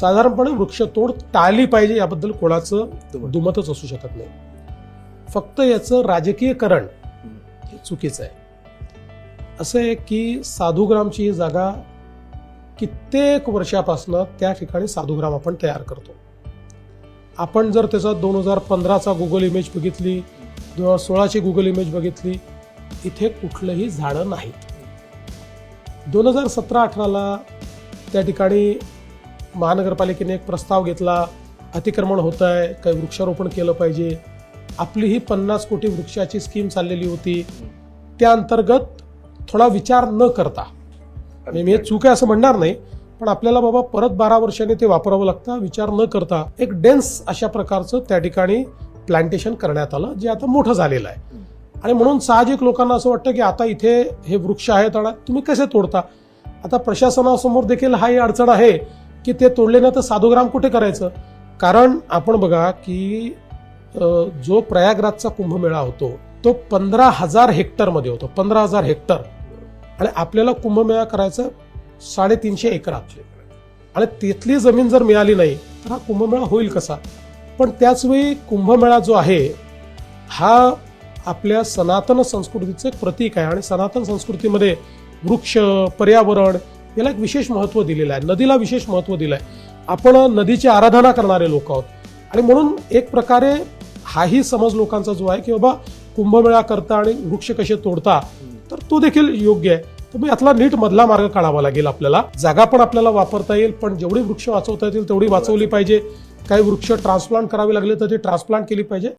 साधारणपणे वृक्षतोड टाळली पाहिजे याबद्दल कोणाचं दुमत. दुमतच असू शकत नाही. फक्त याचं राजकीयकरण हे चुकीचं आहे. असं आहे की साधुग्रामची ही जागा कित्येक वर्षापासून त्या ठिकाणी साधुग्राम आपण तयार करतो. आपण जर त्याचा दोन हजार पंधराचा गुगल इमेज बघितली दोन हजार सोळाची गुगल इमेज बघितली इथे कुठलंही झाडं नाहीत. दोन हजार सतरा अठराला त्या ठिकाणी महानगरपालिकेने एक प्रस्ताव घेतला अतिक्रमण होत आहे काही वृक्षारोपण केलं पाहिजे. आपली ही पन्नास कोटी वृक्षाची स्कीम चाललेली होती. त्या अंतर्गत थोडा विचार न करता मी हे चूक आहे असं म्हणणार नाही पण आपल्याला बाबा परत बारा वर्षांनी ते वापरावं लागतं विचार न करता एक डेन्स अशा प्रकारचं त्या ठिकाणी प्लांटेशन करण्यात आलं जे आता मोठं झालेलं आहे. आणि म्हणून साहजिक लोकांना असं वाटतं की आता इथे हे वृक्ष आहेत आणि तुम्ही कसे तोडता? आता प्रशासनासमोर देखील हा ही अडचण आहे. की ते तोडले ना तर साधुग्राम कुठे करायचं? कारण आपण बघा की जो प्रयागराजचा कुंभमेळा होतो तो पंधरा हजार हेक्टरमध्ये होतो पंधरा हजार हेक्टर. आणि आपल्याला कुंभमेळा करायचा साडेतीनशे एकरात. आणि तिथली जमीन जर मिळाली नाही तर हा कुंभमेळा होईल कसा? पण त्याचवेळी कुंभमेळा जो आहे हा आपल्या सनातन संस्कृतीचं एक प्रतीक आहे. आणि सनातन संस्कृतीमध्ये वृक्ष पर्यावरण याला एक विशेष महत्त्व दिलेलं आहे. नदीला विशेष महत्त्व दिलं आहे आपण नदीची आराधना करणारे लोक आहोत. आणि म्हणून एक प्रकारे हाही समज लोकांचा जो आहे की बाबा कुंभमेळा करता आणि वृक्ष कसे तोडता तर तो देखील योग्य आहे. तर मग यातला नीट मधला मार्ग काढावा लागेल आपल्याला. जागा पण आपल्याला वापरता येईल पण जेवढी वृक्ष वाचवता येतील तेवढी वाचवली पाहिजे. काही वृक्ष ट्रान्सप्लांट करावे लागले तर ती ट्रान्सप्लांट केली पाहिजे.